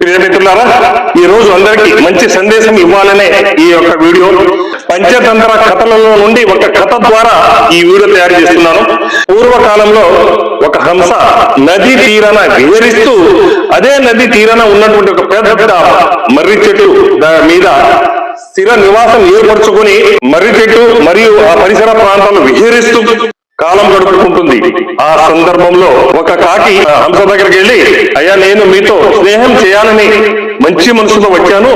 ప్రియమిత్రులారా ఈ రోజు అందరికీ మంచి సందేశం ఇవ్వాలనే ఈ యొక్క వీడియో. పంచతంత్ర కథలలో నుండి ఒక కథ ద్వారా ఈ వీడియో తయారు చేస్తున్నాను. పూర్వకాలంలో ఒక హంస నది తీరన విహరిస్తూ అదే నది తీరన ఉన్నటువంటి ఒక పెద్ద మర్రి చెట్టు దాని మీద స్థిర నివాసం ఏర్పరచుకుని మర్రి చెట్టు మరియు ఆ పరిసర ప్రాంతాలు విహరిస్తూ కాలం గడుపుకుంటుంది. ఆ సందర్భంలో ఒక కాకి ఆ హంస దగ్గరికి వెళ్ళి అయ్యా నేను మీతో స్నేహం చేయాలని మంచి మనసుతో వచ్చాను.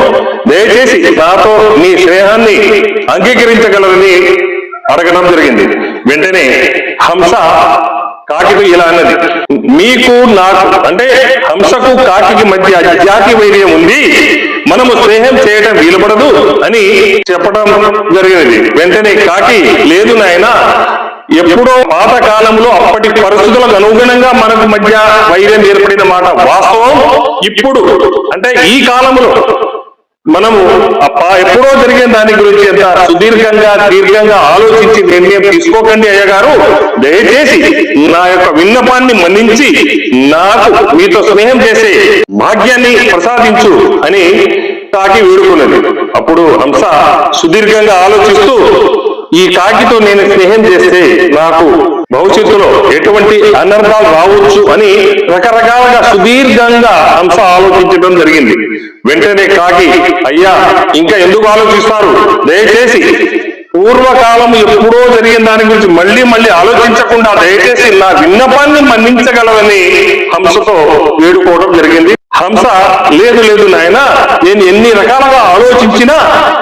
దయచేసి నాతో మీ స్నేహాన్ని అంగీకరించగలరని అడగడం జరిగింది. వెంటనే హంస కాకితో ఇలా అన్నది మీకు నాకు అంటే హంసకు కాకి మధ్య జాతి వైర్యం ఉంది. మనము స్నేహం చేయటం వీలుపడదు అని చెప్పడం జరిగినది. వెంటనే కాకి లేదు నాయన ఎప్పుడో పాత కాలంలో అప్పటి పరిస్థితులకు అనుగుణంగా మనకు మధ్య వైర్యం ఏర్పడిన మాట వాస్తవం. ఇప్పుడు అంటే ఈ కాలంలో మనము అప్ప ఎప్పుడో జరిగిన దాని గురించి ఎంత సుదీర్ఘంగా దీర్ఘంగా ఆలోచించి నిర్ణయం తీసుకోకండి అయ్యగారు. దయచేసి నా యొక్క విన్నపాన్ని మన్నించి నాకు మీతో స్నేహం చేసే భాగ్యాన్ని ప్రసాదించు అని తాకి వేడుకున్నది. అప్పుడు హంస సుదీర్ఘంగా ఆలోచిస్తూ ఈ కాకితో నేను స్నేహం చేస్తే నాకు భవిష్యత్తులో ఎటువంటి అనర్థాలు రావచ్చు అని రకరకాలుగా సుదీర్ఘంగా హంస ఆలోచించడం జరిగింది. వెంటనే కాకి అయ్యా ఇంకా ఎందుకు ఆలోచిస్తారు? దయచేసి పూర్వకాలం ఎప్పుడో జరిగిన దాని గురించి మళ్ళీ మళ్ళీ ఆలోచించకుండా దయచేసి నా విన్నపాన్ని మన్నించగలవని హంసతో వేడుకోవడం జరిగింది. హంస లేదు లేదు నాయన నేను ఎన్ని రకాలుగా ఆలోచించినా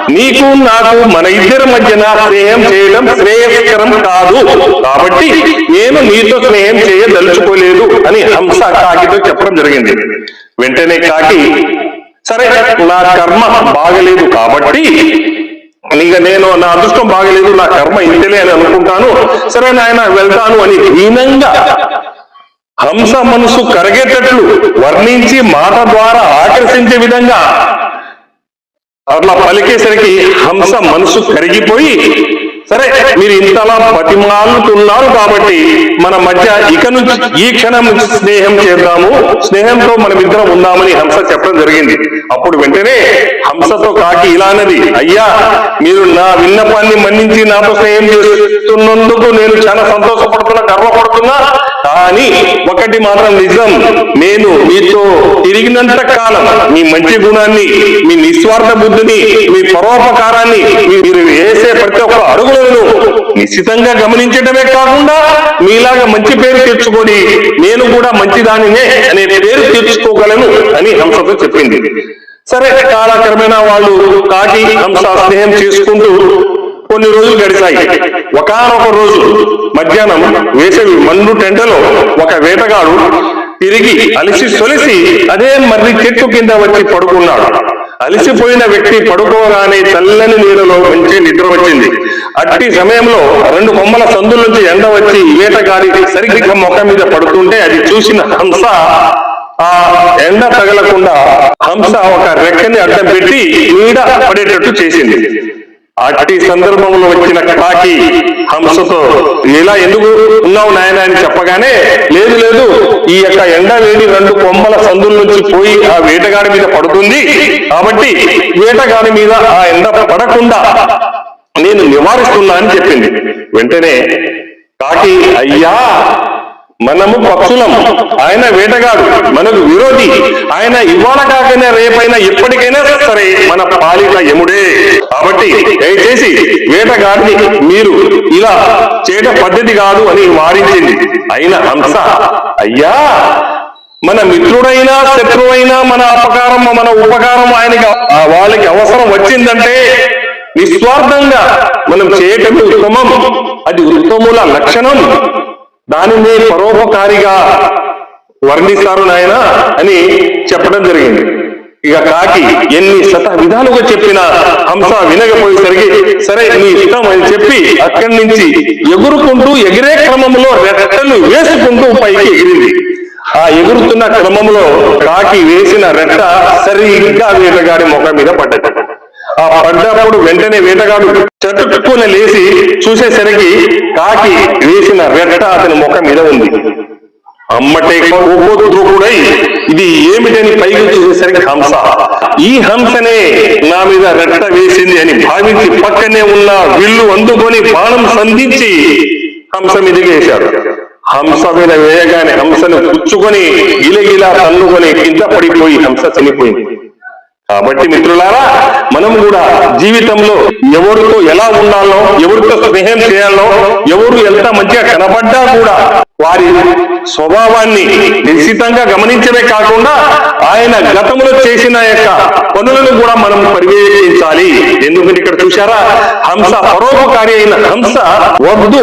నీకు నాకు మన ఇద్దరి మధ్యన స్నేహం చేయడం శ్రేయస్కరం కాదు. కాబట్టి నేను నీతో స్నేహం చేయదలుచుకోలేదు అని హంస కాకితో చెప్పడం జరిగింది. వెంటనే కాకి సరే నా కర్మ బాగలేదు కాబట్టి ఇక నేను నా అదృష్టం బాగలేదు నా కర్మ ఇంతలే అని అనుకుంటాను. సరే నాయన వెళ్తాను అని దీనంగా హంస మనసు కరిగేటట్లు వర్ణించి మాట ద్వారా ఆకర్షించే విధంగా అట్లా పలికేసరికి హంస మనసు కరిగిపోయి సరే మీరు ఇంతలా పటిమాలుతున్నారు కాబట్టి మన మధ్య ఇక నుంచి ఈ క్షణం నుంచి స్నేహం చేద్దాము. స్నేహంతో మన ఇద్దరం ఉందామని హంస చెప్పడం జరిగింది. అప్పుడు వెంటనే హంసతో కాకి ఇలా అన్నది అయ్యా మీరు నా విన్నపాన్ని మన్నించి నాతో స్నేహం చేస్తున్నందుకు నేను చాలా సంతోషపడుతున్నా గర్వపడుతున్నా. కానీ ఒకటి మాత్రం నిజం నేను మీతో తిరిగినంత కాలం మీ మంచి గుణాన్ని మీ నిస్వార్థ బుద్ధిని మీ పరోపకారాన్ని మీ- మీరు వేసే ప్రతి ఒక్క అడుగులను నిశ్చితంగా గమనించడమే కాకుండా మీలాగా మంచి పేరు తెచ్చుకొని నేను కూడా మంచిదానినే అనే పేరు తెచ్చుకోగలను అని హంసతో చెప్పింది. సరే కాలక్రమేణా వాళ్ళు కాకి హంస స్నేహం చేసుకుంటూ కొన్ని రోజులు గడిచాయి. ఒకనొక రోజు మధ్యాహ్నం వేసవి మండు టెంటలో ఒక వేటగాడు తిరిగి అలిసి సొలిసి అదే మర్రి చెట్టు కింద వచ్చి పడుకున్నాడు. అలిసిపోయిన వ్యక్తి పడుకోగానే చల్లని నీడలో మంచి నిద్ర వచ్చింది. అట్టి సమయంలో రెండు కొమ్మల సందుల నుంచి ఎండ వచ్చి వేటగాడి సరిగ్గా మొక్క మీద పడుతుంటే అది చూసిన హంస ఆ ఎండ తగలకుండా హంస ఒక రెక్కని అడ్డం పెట్టి నీడ పడేటట్టు చేసింది. అట్టి సందర్భంలో వచ్చిన కాకి హంసతో ఇలా ఎందుకు ఉన్నావు నాయన? అని చెప్పగానే లేదు లేదు ఈ యొక్క ఎండ వేడి రెండు కొమ్మల సందుల నుంచి పోయి ఆ వేటగాడి మీద పడుతుంది. కాబట్టి వేటగాడి మీద ఆ ఎండ పడకుండా నేను నివారిస్తున్నా అని చెప్పింది. వెంటనే కాకి అయ్యా మనము పక్షులం. ఆయన వేటగాడు మనకు విరోధి. ఆయన ఇవాళ కాకైనా రేపైనా ఎప్పటికైనా సరే మన పాలిట యముడే. కాబట్టి దయచేసి వేటగాడిని మీరు ఇలా చేయట పద్ధతి కాదు అని వారించింది అయిన హంస. అయ్యా మన మిత్రుడైనా శత్రువైనా మన అపకారం మన ఉపకారం ఆయనకి వాళ్ళకి అవసరం వచ్చిందంటే నిస్వార్థంగా మనం చేయటమే ఉత్తమం. అది ఉత్తముల లక్షణం. దానినే పరోపకారిగా వర్ణిస్తారు నాయన అని చెప్పడం జరిగింది. ఇక కాకి ఎన్ని శత విధాలుగా చెప్పిన హంస వినకపోయేసరికి సరే నీ ఇష్టం అని చెప్పి అక్కడి నుంచి ఎగురుకుంటూ ఎగిరే క్రమంలో రెట్టలు వేసుకుంటూ పైకి ఎగిరింది. ఆ ఎగురుతున్న క్రమంలో కాకి వేసిన రెట్ట సరిగ్గా వేటగాడి ముఖం మీద పడ్డది. ఆ పడ్డప్పుడు వెంటనే వేటగాడు చటుక్కున లేచి చూసేసరికి కాకి వేసిన రెట్ట అతని ముఖం మీద ఉంది. అమ్మటే కోపోద్రూపుడై ఇది ఏమిటని పైకి చూసేసరికి హంస. ఈ హంసనే నా మీద రెట్ట వేసింది అని భావించి పక్కనే ఉన్న విల్లు అందుకొని బాణం సంధించి హంస మీదకి వేశాడు. హంస మీద వేయగానే హంసను పుచ్చుకొని గిలగిలా తన్నుకొని కింద పడిపోయి హంస చనిపోయింది. కాబట్టి మిత్రులారా మనం కూడా జీవితంలో ఎవరితో ఎలా ఉండాలో ఎవరితో స్నేహం చేయాలో ఎవరు ఎంత మంచిగా కనబడ్డా కూడా వారి స్వభావాన్ని నిశ్చితంగా గమనించడమే కాకుండా ఆయన గతంలో చేసిన యొక్క పనులను కూడా మనం పర్యవేక్షించాలి. ఎందుకంటే ఇక్కడ చూసారా హంస పరోపకారి అయిన హంస వద్దు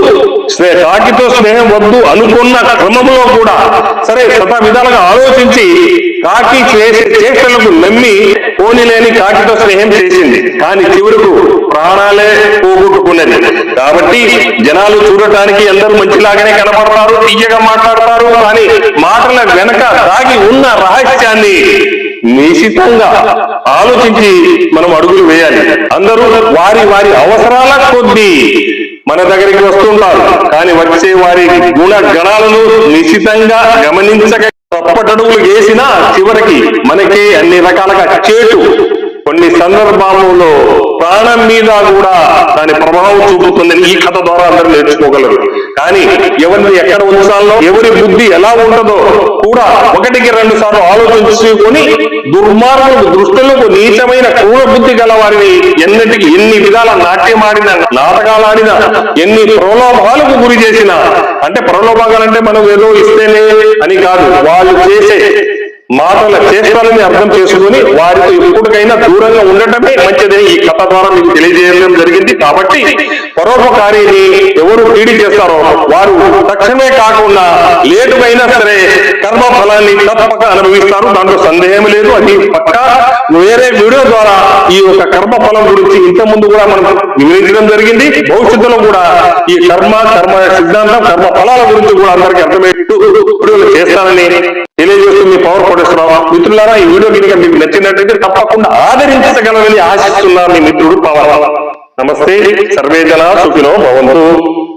కాకితో స్నేహం వద్దు అనుకున్న క్రమంలో కూడా సరే శత విధాలుగా ఆలోచించి కాకి చేసే చేష్టలకు నమ్మి పోనీలేని కాకితో స్నేహం చేసింది. కానీ చివరకు ప్రాణాలే పోగొట్టుకున్నది. కాబట్టి జనాలు చూడటానికి అందరూ మంచిలాగానే కనపడతారు తీయగా మాట్లాడతారు కానీ మాటల వెనక దాగి ఉన్న రహస్యాన్ని నిశితంగా ఆలోచించి మనం అడుగులు వేయాలి. అందరూ వారి వారి అవసరాల కొద్దీ మన దగ్గరికి వస్తుంటారు. కానీ వచ్చే వారి గుణ గణాలను నిశితంగా గమనించక తప్పటడుగులు వేసినా చివరికి మనకే అన్ని రకాలుగా చేటు. కొన్ని సందర్భాలలో ప్రాణం మీద కూడా దాని ప్రభావం చూపుతుందని ఈ కథ ద్వారా అందరూ నేర్చుకోగలరు. కానీ ఎవరిని ఎక్కడ ఉంచాలో ఎవరి బుద్ధి ఎలా ఉండదో కూడా ఒకటికి రెండు సార్లు ఆలోచించుకొని దుర్మార్గులకు దృష్టులకు నీచమైన క్రూర బుద్ధి గల వారిని ఎన్నిటికి ఎన్ని విధాల నాట్యమాడిన నాటకాలాడిన ఎన్ని ప్రలోభాలకు గురి చేసిన అంటే ప్రలోభాలంటే మనం ఏదో ఇస్తేనే అని కాదు వాళ్ళు చేసే మాటల చేష్టాలని అర్థం చేసుకుని వారితో ఎప్పటికైనా దూరంగా ఉండటమే మంచిదని ఈ కథ ద్వారా మీకు తెలియజేయడం జరిగింది. కాబట్టి పరోపకారిని ఎవరు పీడి చేస్తారో వారు తక్షణమే కాకుండా లేటుకైనా సరే ఫలాన్ని తప్పక అనుభవిస్తారు. దాంట్లో సందేహం లేదు. అది పక్క వేరే వీడియో ద్వారా ఈ యొక్క కర్మ ఫలం గురించి ఇంత ముందు కూడా మనం వివరించడం జరిగింది. భవిష్యత్తులో కూడా ఈ కర్మ కర్మ సిద్ధాంతం కర్మ ఫలాల గురించి కూడా అందరికీ అర్థమయ్యేట్టు వీడియోలు చేస్తానని తెలియజేస్తూ మీ పవర్ పడేస్తున్నాం మిత్రులారా ఈ వీడియో కనుక మీకు నచ్చినట్లయితే తప్పకుండా ఆదరించగలమని ఆశిస్తున్నారు మీ మిత్రుడు పవర్ నమస్తే. సర్వే జన సుఖినో భవంతు.